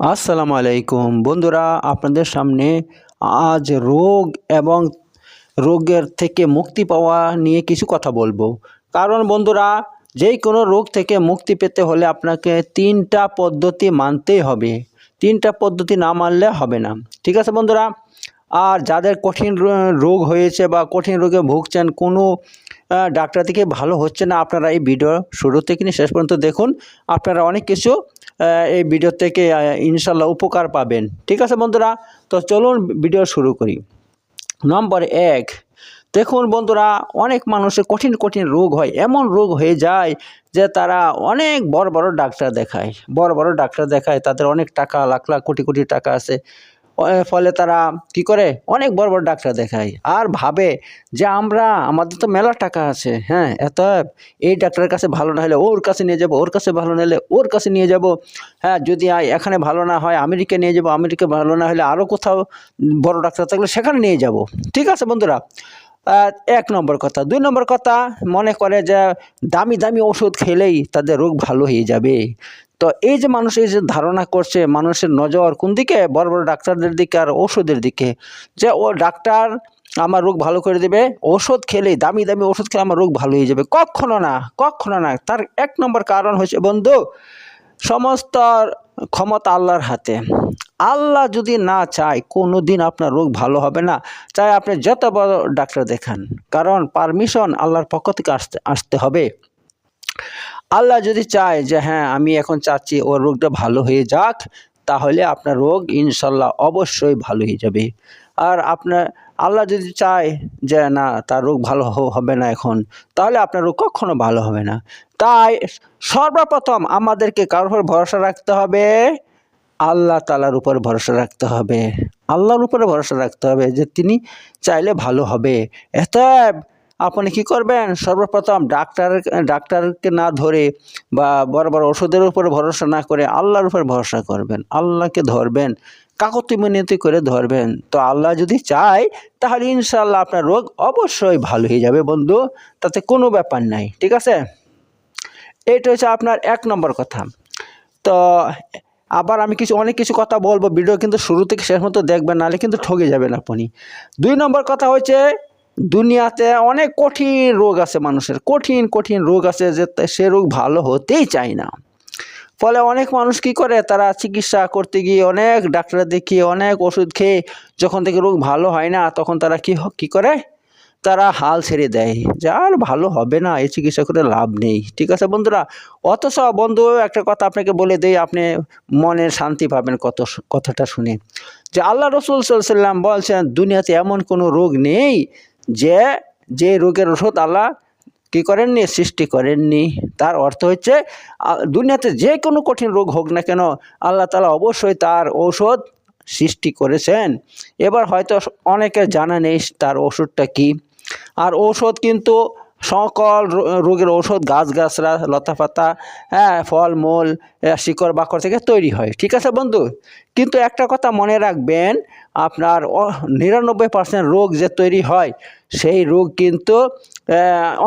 আসসালামু আলাইকুম। বন্ধুরা, আপনাদের সামনে আজ রোগ এবং রোগের থেকে মুক্তি পাওয়া নিয়ে কিছু কথা বলব। কারণ বন্ধুরা যেই কোনো রোগ থেকে মুক্তি পেতে হলে আপনাকে তিনটা পদ্ধতি মানতেই হবে। তিনটা পদ্ধতি না মানলে হবে না। ঠিক আছে বন্ধুরা? আর যাদের কঠিন রোগ হয়েছে বা কঠিন রোগে ভুগছেন, কোনো ডাক্তার থেকে ভালো হচ্ছে না, আপনারা এই ভিডিও শুরু থেকে শেষ পর্যন্ত দেখুন। আপনারা অনেক কিছু এই ভিডিও থেকে ইনশাল্লাহ উপকার পাবেন। ঠিক আছে বন্ধুরা? তো চলুন ভিডিও শুরু করি। নম্বর এক, দেখুন বন্ধুরা, অনেক মানুষের কঠিন কঠিন রোগ হয়। এমন রোগ হয়ে যায় যে তারা অনেক বড় বড় ডাক্তার দেখায়। বড় বড় ডাক্তার দেখায়, তাদের অনেক টাকা, লাখ লাখ, কোটি কোটি টাকা আছে। ফলে তারা কি করে? অনেক বড় বড় ডাক্তার দেখায়। আর ভাবে যে আমরা, আমাদের তো মেলা টাকা আছে হ্যাঁ? এত এই ডাক্তারের কাছে ভালো না হলে ওর কাছে নিয়ে যাব, ওর কাছে ভালো না হলে ওর কাছে নিয়ে যাব। হ্যাঁ যদি এখানে ভালো না হয় আমেরিকা নিয়ে যাব, আমেরিকা ভালো না হলে আরও কোথাও বড় ডাক্তার থাকলে সেখানে নিয়ে যাব। ঠিক আছে বন্ধুরা? এক নম্বর কথা। দুই নম্বর কথা, মনে করে যে দামি দামি ওষুধ খেলেই তাদের রোগ ভালো হয়ে যাবে। তো এই যে মানুষ এই যে ধারণা করছে মানুষের নজর কোন দিকে? বড় বড় ডাক্তারদের দিকে আর ওষুধের দিকে। যে ও ডাক্তার আমার রোগ ভালো করে দেবে, ওষুধ খেলে দামি দামি ওষুধ খেলে আমার রোগ ভালো হয়ে যাবে। কখনো না কখনো না। তার এক নম্বর কারণ হচ্ছে বন্ধু, সমস্ত ক্ষমতা আল্লাহর হাতে। আল্লাহ যদি না চায় কোনো দিন আপনার রোগ ভালো হবে না। চাই আপনি যত বড় ডাক্তার দেখান। কারণ পারমিশন আল্লাহর পক্ষ থেকে আসতে আসতে হবে। আল্লাহ যদি চায় যে হ্যাঁ আমি এখন চাচ্ছি ওর রোগটা ভালো হয়ে যাক, তাহলে আপনার রোগ ইনশাল্লাহ অবশ্যই ভালো হয়ে যাবে। আর আপনার, আল্লাহ যদি চায় যে না, তার রোগ ভালো হবে না এখন, তাহলে আপনার রোগ কখনো ভালো হবে না। তাই সর্বপ্রথম আমাদেরকে কারোর উপর ভরসা রাখতে হবে। আল্লাহ তালার উপর ভরসা রাখতে হবে। আল্লাহর উপরে ভরসা রাখতে হবে যে তিনি চাইলে ভালো হবে। এত আপনি কি করবেন? সর্বপ্রথম ডাক্তার, ডাক্তারকে না ধরে বা বড় বড় ওষুধের উপরে ভরসা না করে আল্লাহর উপর ভরসা করবেন। আল্লাহকে ধরবেন, কাকতি মিনতি করে ধরবেন। তো আল্লাহ যদি চায়, তাহলে ইনশাল্লাহ আপনার রোগ অবশ্যই ভালো হয়ে যাবে বন্ধু। তাতে কোনো ব্যাপার নাই, ঠিক আছে? এটা হচ্ছে আপনার এক নম্বর কথা। তো আবার আমি কিছু, অনেক কিছু কথা বলব, ভিডিও কিন্তু শুরু থেকে শেষ মতো দেখবেন, নাহলে কিন্তু ঠকে যাবেন আপনি। দুই নম্বর কথা হচ্ছে দুনিয়াতে অনেক কঠিন রোগ আছে মানুষের, কঠিন কঠিন রোগ আছে যে সে রোগ ভালো হতেই চায় না। ফলে অনেক মানুষ কি করে? তারা চিকিৎসা করতে গিয়ে অনেক ডাক্তার দেখিয়ে অনেক ওষুধ খেয়ে যখন থেকে রোগ ভালো হয় না, তখন তারা কি কি করে? তারা হাল ছেড়ে দেয়। যে আর ভালো হবে না, এই চিকিৎসা করে লাভ নেই। ঠিক আছে বন্ধুরা? অথচ বন্ধু, একটা কথা আপনাকে বলে দেই, আপনি মনের শান্তি পাবেন কত কথাটা শুনে। যে আল্লাহ রসুল সাল্লাম বলছেন, দুনিয়াতে এমন কোনো রোগ নেই যে যে রোগের ওষুধ আল্লাহ কি করেননি? সৃষ্টি করেননি। তার অর্থ হচ্ছে দুনিয়াতে যে কোনো কঠিন রোগ হোক না কেন, আল্লাহ তালা অবশ্যই তার ঔষধ সৃষ্টি করেছেন। এবার হয়তো অনেকের জানা নেই তার ওষুধটা কি। আর ঔষধ কিন্তু সকল রোগের ঔষধ গাছগাছরা লতাপাতা হ্যাঁ ফলমূল শিকড়, বাকড় থেকে তৈরি হয়। ঠিক আছে বন্ধু? কিন্তু একটা কথা মনে রাখবেন, আপনার নিরানব্বই পার্সেন্ট রোগ যে তৈরি হয়, সেই রোগ কিন্তু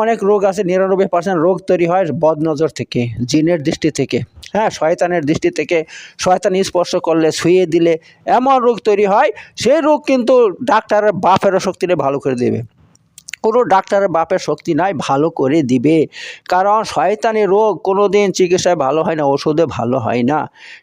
অনেক রোগ আছে, নিরানব্বই পার্সেন্ট রোগ তৈরি হয় বদনজর থেকে, জিনের দৃষ্টি থেকে হ্যাঁ শয়তানের দৃষ্টি থেকে। শয়তান স্পর্শ করলে, শুয়ে দিলে এমন রোগ তৈরি হয়, সেই রোগ কিন্তু ডাক্তারের বাপেরও শক্তিরে ভালো করে দেবে। কোনো ডাক্তারের বাপের শক্তি নাই, ভালো করে দিবে। কারণ শয়তানি রোগ কোনো দিন চিকিৎসায় ভালো হয় না, ওষুধে ভালো হয় না।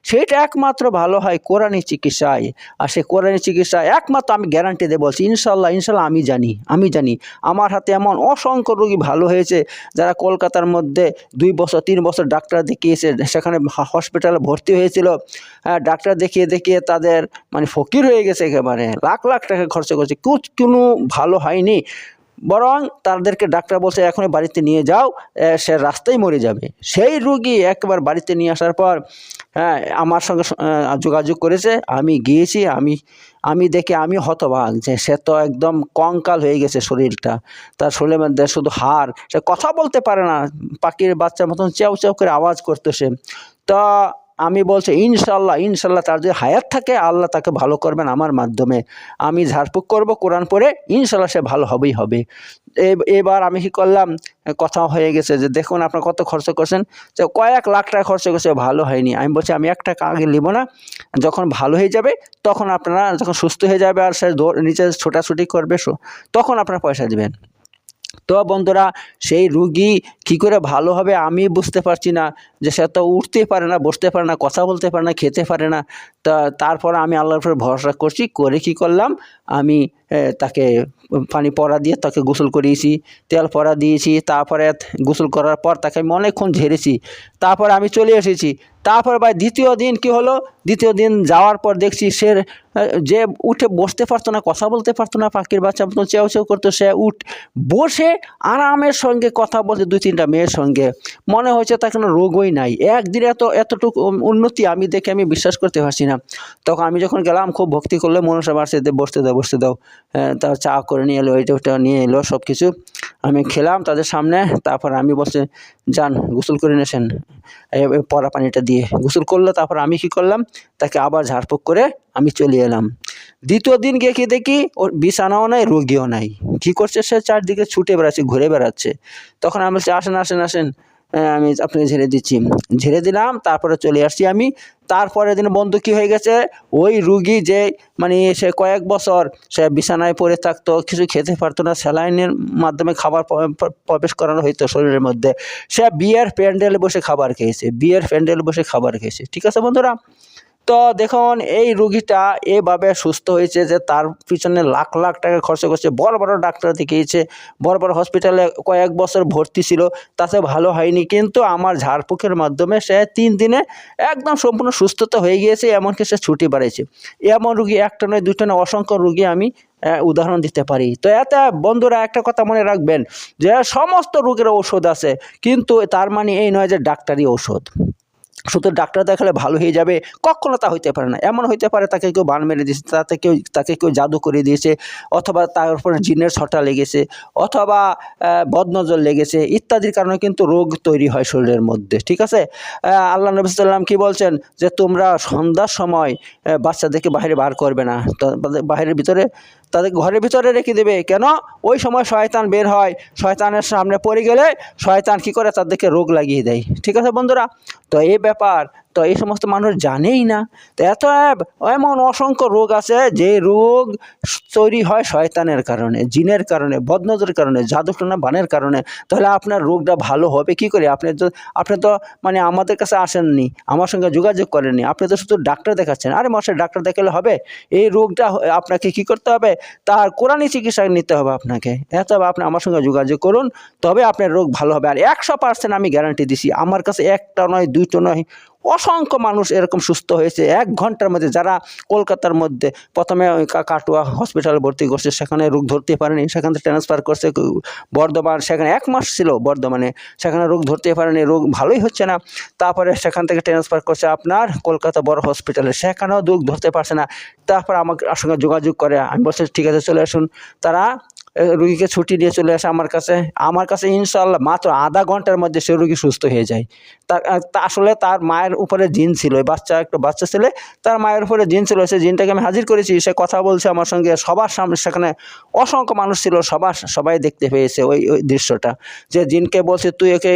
সেটা একমাত্র ভালো হয় কোরআনি চিকিৎসায়। আর সে কোরআনি চিকিৎসায় একমাত্র আমি গ্যারান্টি দিয়ে বলছি ইনশাল্লাহ ইনশাল্লাহ আমি জানি আমি জানি। আমার হাতে এমন অসংখ্য রোগী ভালো হয়েছে, যারা কলকাতার মধ্যে দুই বছর, তিন বছর ডাক্তার দেখিয়েছে, সেখানে হসপিটালে ভর্তি হয়েছিল। হ্যাঁ ডাক্তার দেখিয়ে দেখিয়ে তাদের মানে ফকির হয়ে গেছে একেবারে। লাখ লাখ টাকা খরচ করছে। কোনো ভালো হয়নি। বরং তাদেরকে ডাক্তার বলছে, এখনই বাড়িতে নিয়ে যাও সে রাস্তায় মরে যাবে। সেই রুগী একবার বাড়িতে নিয়ে আসার পর হ্যাঁ আমার সঙ্গে যোগাযোগ করেছে, আমি গিয়েছি, আমি আমি দেখে আমি হতবাক যে সে তো একদম কঙ্কাল হয়ে গেছে শরীরটা। তার শরীরের মধ্যে শুধু হাড়, সে কথা বলতে পারে না, পাখির বাচ্চার মতন চেউ চেউ করে আওয়াজ করতো সে তা আমি বলছি ইনশাল্লাহ ইনশাল্লাহ তার যদি হায়াত থাকে, আল্লাহ তাকে ভালো করবেন আমার মাধ্যমে। আমি ঝাড়ফুঁক করব, কোরআন পরে ইনশাল্লাহ সে ভালো হবেই হবে। এবার আমি কি করলাম, কথা হয়ে গেছে যে দেখুন আপনার কত খরচ করছেন, যে কয়েক লাখ টাকা খরচ করছে ভালো হয়নি। আমি বলছি, আমি এক টাকা আগে নিব না, যখন ভালো হয়ে যাবে, তখন আপনারা যখন সুস্থ হয়ে যাবে আর সে নিচে ছোটাছুটি করবে তখন আপনারা পয়সা দেবেন। তো বন্ধুরা, সেই রুগী কি করে ভালো হবে আমি বুঝতে পারছি না। যে সে তো উঠতে পারে না, বসতে পারে না, কথা বলতে পারে না, খেতে পারে না। তা তারপর আমি আল্লাহর ভরসা করছি, করে কি করলাম? আমি তাকে পানি পরা দিয়ে তাকে গোসল করিয়েছি, তেল পরা দিয়েছি, তারপরে গোসল করার পর তাকে আমি অনেকক্ষণ ঝেড়েছি। তারপর আমি চলে এসেছি। তারপর ভাই দ্বিতীয় দিন কি হলো? দ্বিতীয় দিন যাওয়ার পর দেখছি সে যে উঠে বসতে পারতো না, কথা বলতে পারতো না, পাখির বাচ্চা মতো চেউ চেউ করতো, সে উঠ, বসে আরামের সঙ্গে কথা বলছে দুই তিনটা মেয়ের সঙ্গে। মনে হয়েছে তার কোনো রোগই নাই। একদিনে এত, এতটুকু উন্নতি আমি দেখে আমি বিশ্বাস করতে পারছি না। তখন আমি যখন গেলাম, খুব ভক্তি করলে, মনসা বাড়ছে বসতে দাও বসতে দাও। তার চা করে নিয়ে এলো এটা ওটা নিয়ে এলো সব কিছু আমি খেলাম তাদের সামনে, তারপর আমি বলছি, যান, গোসল করে নেছেন পরা পানিটা দিয়ে। গোসল করল, তারপর আমি কি করলাম, তাকে আবার ঝাড়ফুঁক করে আমি চলে এলাম। দ্বিতীয় দিন গিয়ে কি দেখি ওর বিছানাও নাই, রোগীও নাই। কী করছে সে? চারদিকে ছুটে বেড়াচ্ছে, ঘুরে বেড়াচ্ছে। তখন আমি বলছি, আসেন আসেন আসেন। আমি আপনাকে ঝেড়ে দিচ্ছি। ঝেড়ে দিলাম, তারপরে চলে আসছি আমি। তারপরে দিন বন্ধু কী হয়ে গেছে? ওই রুগী যে মানে সে কয়েক বছর সে বিছানায় পড়ে থাকতো, কিছু খেতে পারতো না, স্যালাইনের মাধ্যমে খাবার প্রবেশ করানো হইতো শরীরের মধ্যে। সে বিয়ের প্যান্ডেলে বসে খাবার খেয়েছে, বিয়ের প্যান্ডেলে বসে খাবার খেয়েছে। ঠিক আছে বন্ধুরা? তো দেখুন, এই রুগীটা এভাবে সুস্থ হয়েছে যে তার পিছনে লাখ লাখ টাকা খরচ করছে। বড় বড় ডাক্তার দেখিয়েছে, বড় বড় হসপিটালে কয়েক বছর ভর্তি ছিল, তাতে ভালো হয়নি। কিন্তু আমার ঝাড়ফুঁকের মাধ্যমে সে তিন দিনে একদম সম্পূর্ণ সুস্থতা হয়ে গিয়েছে, এমনকি সে ছুটি বাড়িয়েছে। এমন রুগী একটা নয় দুটো নয়, অসংখ্য রুগী আমি উদাহরণ দিতে পারি। তো এতে বন্ধুরা একটা কথা মনে রাখবেন যে, সমস্ত রোগের ঔষধ আছে, কিন্তু তার মানে এই নয় যে ডাক্তারি ঔষধ। শুধু ডাক্তার দেখালে ভালো হয়ে যাবে, কখনো তা হইতে পারে না। এমন হইতে পারে তাকে কেউ বান মেরে দিয়েছে, তাতে কেউ, তাকে কেউ জাদু করে দিয়েছে, অথবা তার উপরে জিনের ছটা লেগেছে, অথবা বদনজর লেগেছে, ইত্যাদির কারণে কিন্তু রোগ তৈরি হয় শরীরের মধ্যে, ঠিক আছে? আল্লাহ নবী সাল্লাম কি বলছেন? যে তোমরা সন্ধ্যার সময় বাচ্চাদেরকে বাইরে বার করবে না বাইরের ভিতরে তাদের ঘরের ভিতরে রেখে দেবে। কেন? ওই সময় শয়তান বের হয়। শয়তানের সামনে পড়ে গেলে শয়তান কি করে তাদেরকে রোগ লাগিয়ে দেয়? ঠিক আছে বন্ধুরা? তো এই ব্যাপার তো এই সমস্ত মানুষ জানেই না। তো এত এমন অসংখ্য রোগ আছে যে রোগ তৈরি হয় শয়তানের কারণে, জিনের কারণে, বদনজরের কারণে জাদুটনা বানের কারণে। তাহলে আপনার রোগটা ভালো হবে কি করে? আপনি তো আপনি তো মানে আমাদের কাছে আসেননি, আমার সঙ্গে যোগাযোগ করেননি। আপনি তো শুধু ডাক্তার দেখাচ্ছেন। আরে মশাই ডাক্তার দেখালে হবে? এই রোগটা আপনাকে কি করতে হবে? তার কোরআনি চিকিৎসা নিতে হবে আপনাকে। এত আপনি আমার সঙ্গে যোগাযোগ করুন, তবে আপনার রোগ ভালো হবে। আর একশো পার্সেন্ট আমি গ্যারান্টি দিছি, আমার কাছে একটা নয়, দুইটো নয় অসংখ্য মানুষ এরকম সুস্থ হয়েছে। এক ঘণ্টার মধ্যে যারা কলকাতার মধ্যে প্রথমে কাটোয়া হসপিটালে ভর্তি করছে, সেখানে রোগ ধরতে পারেনি, সেখান থেকে ট্রান্সফার করছে বর্ধমান, সেখানে এক মাস ছিল বর্ধমানে, সেখানে রোগ ধরতে পারেনি, রোগ ভালোই হচ্ছে না। তারপরে সেখান থেকে ট্রান্সফার করছে আপনার কলকাতা বড় হসপিটালে সেখানেও রোগ ধরতে পারছে না। তারপর আমার সঙ্গে যোগাযোগ করে, আমি বলছি, ঠিক আছে, চলে আসুন। তারা রুগীকে ছুটি দিয়ে চলে আসে আমার কাছে। আমার কাছে ইনশাল্লাহ মাত্র আধা ঘণ্টার মধ্যে সে রুগী সুস্থ হয়ে যায়। তার তা আসলে তার মায়ের উপরে জিন ছিল বাচ্চা একটা বাচ্চা ছেলে, তার মায়ের উপরে জিন ছিল, সে জিনটাকে আমি হাজির করেছি, সে কথা বলছে আমার সঙ্গে, সবার সামনে সেখানে অসংখ্য মানুষ ছিল, সবার, সবাই দেখতে পেয়েছে ওই ওই দৃশ্যটা। যে জিনকে বলছে, তুই ওকে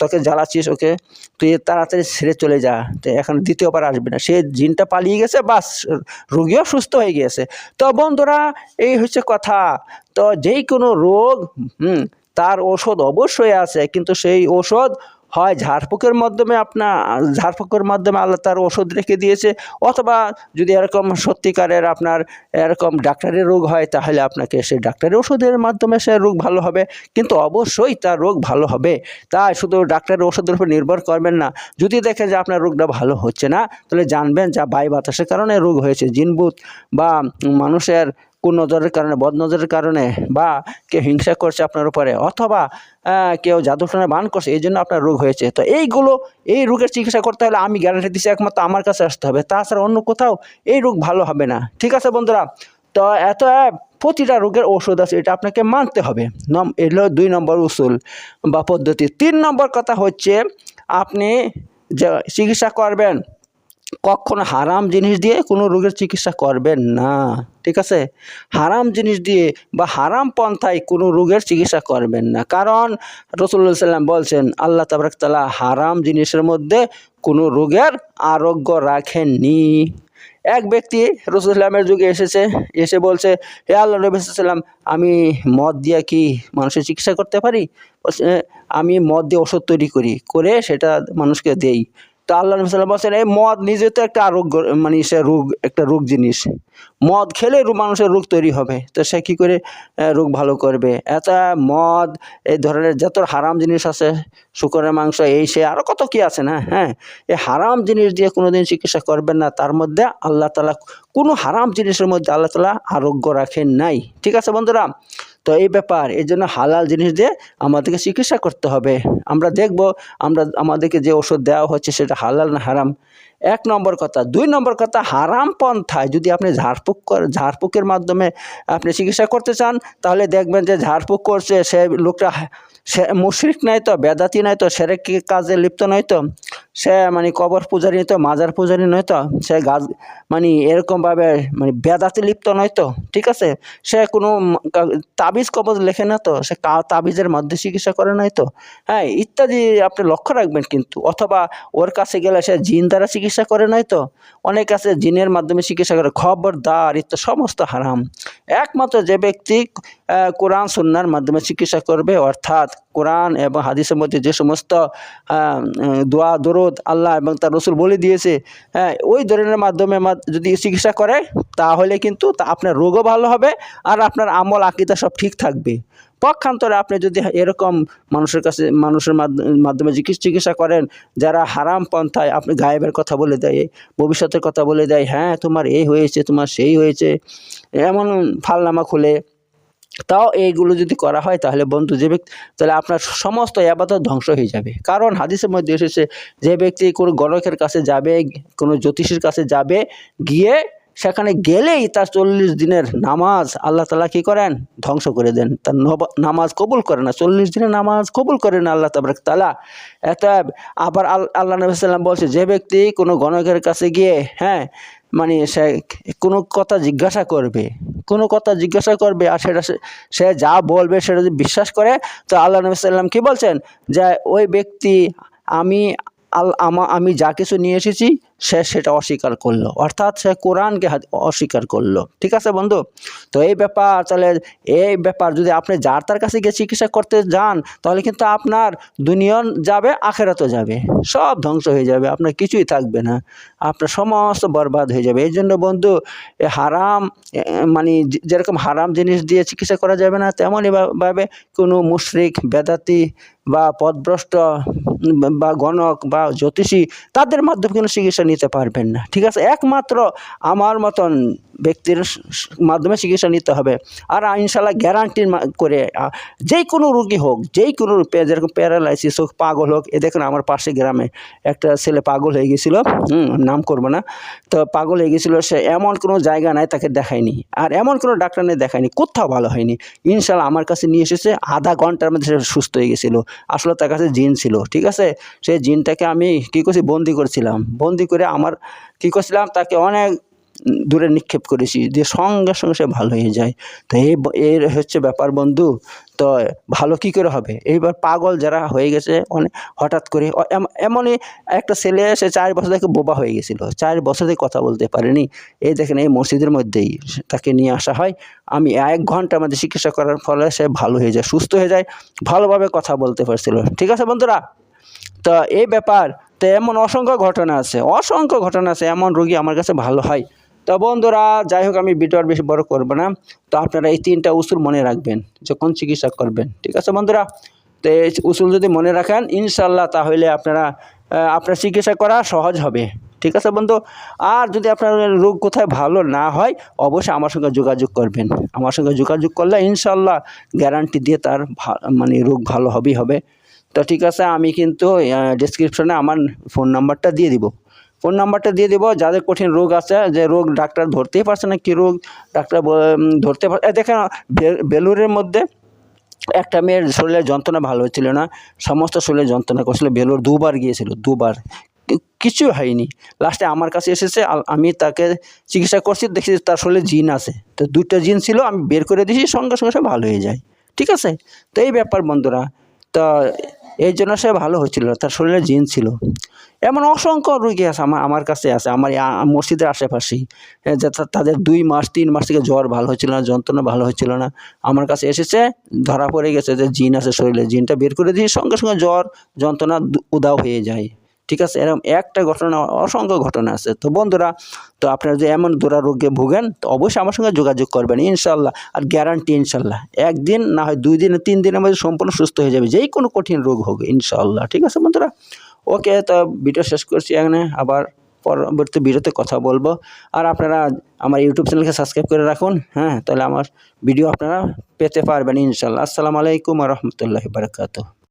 তোকে জ্বালাচ্ছিস ওকে, তুই তাড়াতাড়ি ছেড়ে চলে যা এখন দ্বিতীয়বার আসবে না। সে জিনটা পালিয়ে গেছে, বাস, রুগীও সুস্থ হয়ে গিয়েছে। তো বন্ধুরা, এই হচ্ছে কথা। তো যেই কোনো রোগ, হুম, তার ওষুধ অবশ্যই আছে, কিন্তু সেই ওষুধ হয় ঝাড়ফুঁকের মাধ্যমে আপনার ঝাড়ফুঁকের মাধ্যমে আল্লাহ তার ওষুধ রেখে দিয়েছে, অথবা যদি এরকম সত্যিকারের আপনার এরকম ডাক্তারের রোগ হয়, তাহলে আপনাকে সে ডাক্তারের ওষুধের মাধ্যমে সে রোগ ভালো হবে, কিন্তু অবশ্যই তার রোগ ভালো হবে। তাই শুধু ডাক্তারের ওষুধের উপর নির্ভর করবেন না, যদি দেখেন যে আপনার রোগটা ভালো হচ্ছে না, তাহলে জানবেন যা বায়ু বাতাসের কারণে রোগ হয়েছে, জিনবুত বা মানুষের কুনজরের কারণে বদনজরের কারণে বা কেউ হিংসা করছে আপনার উপরে অথবা কেউ জাদুটনা বান করছে, এই জন্য আপনার রোগ হয়েছে। তো এইগুলো, এই রোগের চিকিৎসা করতে হলে আমি গ্যারান্টি দিচ্ছি একমাত্র আমার কাছে আসতে হবে। তাছাড়া অন্য কোথাও এই রোগ ভালো হবে না। ঠিক আছে বন্ধুরা? তো এত, প্রতিটা রোগের ওষুধ আছে, এটা আপনাকে মানতে হবে। নম এলো দুই নম্বর উসুল বা পদ্ধতি। তিন নম্বর কথা হচ্ছে, আপনি যে চিকিৎসা করবেন কখনো হারাম জিনিস দিয়ে কোনো রোগের চিকিৎসা করবেন না, ঠিক আছে? হারাম জিনিস দিয়ে বা হারাম পন্থায় কোনো রোগের চিকিৎসা করবেন না। কারণ রসুল্লাহ সাল্লাম বলছেন, আল্লাহ তাবরাক তালা হারাম জিনিসের মধ্যে কোনো রোগের আরোগ্য রাখেননি। এক ব্যক্তি রসুলামের যুগে এসেছে, এসে বলছে, হে আল্লাহ নবী সাল্লাম আমি মদ দিয়ে কি মানুষের চিকিৎসা করতে পারি? আমি মদ দিয়ে ওষুধ তৈরি করি, করে সেটা মানুষকে দেই। তো আল্লাহ নবী সাল্লাম বলছেন এই মদ নিজে তো একটা আরোগ্য মানে সে রোগ, একটা রোগ জিনিস। মদ খেলে মানুষের রোগ তৈরি হবে। তো সে কী করে রোগ ভালো করবে? এত মদ এই ধরনের যত হারাম জিনিস আছে, শুকরের মাংস, এই সে আরও কত কি আছে না হ্যাঁ? এই হারাম জিনিস দিয়ে কোনো দিন চিকিৎসা করবেন না। তার মধ্যে আল্লাহ তালা কোনো হারাম জিনিসের মধ্যে আল্লাহ তালা আরোগ্য রাখেন নাই। ঠিক আছে বন্ধুরা? তো এই ব্যাপার, এই জন্য হালাল জিনিস দিয়ে আমাদেরকে চিকিৎসা করতে হবে। আমরা দেখব, আমরা, আমাদেরকে যে ওষুধ দেওয়া হচ্ছে সেটা হালাল না হারাম। এক নম্বর কথা। দুই নম্বর কথা, হারাম পন্থায় যদি আপনি ঝাড়ফুঁক কর, ঝাড়ফুঁকের মাধ্যমে আপনি চিকিৎসা করতে চান, তাহলে দেখবেন যে ঝাড়ফুঁক করছে, সে লোকটা, সে মুশরিক নাই তো, বেদাতি নাই তো সেরেক কাজে লিপ্ত নয় তো? সে মানে কবর পূজারি নয় তো মাজার পূজারি নয় তো সে গাছ মানে এরকমভাবে মানে বেদাতে লিপ্ত নয় তো ঠিক আছে? সে কোনো তাবিজ কবজ লেখে না তো সে তাবিজের মধ্যে চিকিৎসা করে নাই তো। হ্যাঁ ইত্যাদি আপনি লক্ষ্য রাখবেন কিন্তু অথবা ওর কাছে গেলে সে জিন দ্বারা চিকিৎসা করে নাই তো অনেক আছে জিনের মাধ্যমে চিকিৎসা করে খবর খবরদার ইত্যাদি সমস্ত হারাম। একমাত্র যে ব্যক্তি কোরআন সুন্নার মাধ্যমে চিকিৎসা করবে অর্থাৎ কোরআন এবং হাদিসের মধ্যে যে সমস্ত দোয়া উম, দোয়া আল্লাহ এবং তার রসুল বলে দিয়েছে হ্যাঁ ওই ধরনের মাধ্যমে যদি চিকিৎসা করে, তাহলে কিন্তু তা আপনার রোগও ভালো হবে আর আপনার আমল, আকিদা সব ঠিক থাকবে। পক্ষান্তরে আপনি যদি এরকম মানুষের কাছে, মানুষের মাধ্য- মাধ্যমে চিকিৎসা করেন, যারা হারাম পন্থায় আপনি গায়েবের কথা বলে দেয়, ভবিষ্যতের কথা বলে দেয় হ্যাঁ তোমার এই হয়েছে, তোমার সেই হয়েছে, এমন ফালনামা খুলে তাও এইগুলো যদি করা হয় তাহলে বন্ধু যে ব্যক্তি, তাহলে আপনার সমস্ত আবাদত ধ্বংস হয়ে যাবে। কারণ হাদিসের মধ্যে এসেছে যে ব্যক্তি কোনো গণকের কাছে যাবে, কোনো জ্যোতিষীর কাছে যাবে, গিয়ে সেখানে গেলেই তার চল্লিশ দিনের নামাজ আল্লাহ তালা কী করেন? ধ্বংস করে দেন। তার নামাজ কবুল করে না। চল্লিশ দিনের নামাজ কবুল করে না আল্লাহ তাবরাক তালা এত আবার আল- আল্লাহ নবী বলছে, যে ব্যক্তি কোনো গণকের কাছে গিয়ে হ্যাঁ মানে সে কোনো কথা জিজ্ঞাসা করবে কোনো কথা জিজ্ঞাসা করবে আর সেটা সে- যা বলবে সেটা যদি বিশ্বাস করে, তো আল্লাহ নবী সাল্লাম কী বলছেন? যে ওই ব্যক্তি আমি আল, আমা, আমি যা কিছু নিয়ে এসেছি সে সেটা অস্বীকার করল। অর্থাৎ সে কোরআনকে অস্বীকার করল। ঠিক আছে বন্ধু? তো এই ব্যাপার, তাহলে এই ব্যাপার যদি আপনি যার তার কাছে গিয়ে চিকিৎসা করতে যান, তাহলে কিন্তু আপনার দুনিয়ন যাবে, আখেরাতও যাবে। সব ধ্বংস হয়ে যাবে, আপনার কিছুই থাকবে না। আপনার সমস্ত বরবাদ হয়ে যাবে। এই জন্য বন্ধু হারাম মানে যেরকম হারাম জিনিস দিয়ে চিকিৎসা করা যাবে না, তেমনই ভা- ভাবে কোনো মুশরিক, বেদাতি বা পদভ্রষ্ট বা গণক বা জ্যোতিষী, তাদের মাধ্যমে কোনো চিকিৎসা নিতে পারবেন না। ঠিক আছে? একমাত্র আমার মতন ব্যক্তির মাধ্যমে চিকিৎসা নিতে হবে। আর ইনশাল্লাহ গ্যারান্টি করে যেই কোনো রুগী হোক যেই কোনো যেরকম প্যারালাইসিস হোক, পাগল হোক, এ দেখুন আমার পাশে গ্রামে একটা ছেলে পাগল হয়ে গেছিল নাম করব না, তো পাগল হয়ে গেছিল, সে এমন কোনো জায়গা নাই তাকে দেখায়নি, আর এমন কোনো ডাক্তার নেই দেখায়নি, কোথাও ভালো হয়নি। ইনশাল্লাহ আমার কাছে নিয়ে এসেছে, আধা ঘণ্টার মধ্যে সে সুস্থ হয়ে গেছিল। আসলে তার কাছে জিন ছিল, ঠিক আছে? সেই জিনটাকে আমি কী করছি, বন্দি করেছিলাম। বন্দি করে আমার কী করছিলাম? তাকে অনেক দূরে নিক্ষেপ করেছি দিয়ে সঙ্গে সঙ্গে সে ভালো হয়ে যায়। তো এই এর হচ্ছে ব্যাপার বন্ধু। তো ভালো কি করে হবে? এইবার পাগল যারা হয়ে গেছে অনেক হঠাৎ করে এম- এমনই একটা ছেলে সে চার বছর থেকে বোবা হয়ে গেছিল। চার বছর থেকে কথা বলতে পারেনি। এই দেখেন এই মসজিদের মধ্যেই তাকে নিয়ে আসা হয়। আমি এক ঘণ্টার মধ্যে চিকিৎসা করার ফলে সে ভালো হয়ে যায়, সুস্থ হয়ে যায়, ভালোভাবে কথা বলতে পারছিল। ঠিক আছে বন্ধুরা? তো এই ব্যাপার তো এমন অসংখ্য ঘটনা আছে, অসংখ্য ঘটনা আছে, এমন রোগী আমার কাছে ভালো হয়। তো বন্ধুরা, যাই হোক, আমি ভিডিও আর বেশি বড় করব না। তো আপনারা এই তিনটা উসুল মনে রাখবেন, যখন চিকিৎসা করবেন, ঠিক আছে বন্ধুরা? তো এই উসুল যদি মনে রাখেন ইনশাল্লাহ তাহলে আপনারা আপনার চিকিৎসা করা সহজ হবে, ঠিক আছে বন্ধু? আর যদি আপনার রোগ কোথায় ভালো না হয়, অবশ্যই আমার সঙ্গে যোগাযোগ করবেন। আমার সঙ্গে যোগাযোগ করলে ইনশাল্লাহ গ্যারান্টি দিয়ে তার মানে রোগ ভালো হবেই হবে। তো ঠিক আছে, আমি কিন্তু ডিসক্রিপশনে আমার ফোন নাম্বারটা দিয়ে দিব। ফোন নাম্বারটা দিয়ে দিব, যাদের কঠিন রোগ আছে, যে রোগ ডাক্তার ধরতেই পারছে না কী রোগ, ডাক্তার ধরতে পার এই দেখেন বেলুরের মধ্যে একটা মেয়ের শরীরের যন্ত্রণা ভালো হচ্ছিল না, সমস্ত শরীরের যন্ত্রণা করছিল বেলুর দুবার গিয়েছিল, দুবার। কিছু হয়নি। লাস্টে আমার কাছে এসেছে আমি তাকে চিকিৎসা করছি, দেখছি তার শরীরে জিন আছে। তো দুইটা জিন ছিল, আমি বের করে দিয়েছি, সঙ্গে সঙ্গে সে ভালো হয়ে যায়। ঠিক আছে? তো এই ব্যাপার বন্ধুরা, তো এই জন্য সে ভালো হচ্ছিল তার শরীরে জিন ছিল। এমন অসংখ্য রুগী আছে আমার আমার কাছে আছে, আমার মসজিদের আশেপাশেই। যে তাদের দুই মাস, তিন মাস থেকে জ্বর ভালো হচ্ছিল না, যন্ত্রণা ভালো হচ্ছিল না। আমার কাছে এসেছে, ধরা পড়ে গেছে যে জিন আছে শরীরে, জিনটা বের করে দিয়ে সঙ্গে সঙ্গে জ্বর, যন্ত্রণা উদাও হয়ে যায়। ঠিক আছে? এরকম একটা ঘটনা, অসংখ্য ঘটনা আছে। তো বন্ধুরা, তো আপনারা যদি এমন দুরারোগ্যে ভোগেন, তো অবশ্যই আমার সঙ্গে যোগাযোগ করবেন, ইনশাল্লাহ। আর গ্যারান্টি ইনশাল্লাহ। একদিন না হয় দুই দিন, তিন দিনের মধ্যে সম্পূর্ণ সুস্থ হয়ে যাবে, যেই কোনো কঠিন রোগ হোক, ইনশাল্লাহ। ঠিক আছে বন্ধুরা? ওকে, তো ভিডিও শেষ করছি এখানে। আবার পরবর্তী ভিডিওতে কথা বলব। আর আপনারা আমার ইউটিউব চ্যানেলকে সাবস্ক্রাইব করে রাখুন হ্যাঁ? তাহলে আমার ভিডিও আপনারা পেতে পারবেন, ইনশাল্লাহ। আসসালামু আলাইকুম রহমতুল্লাহ বারকাত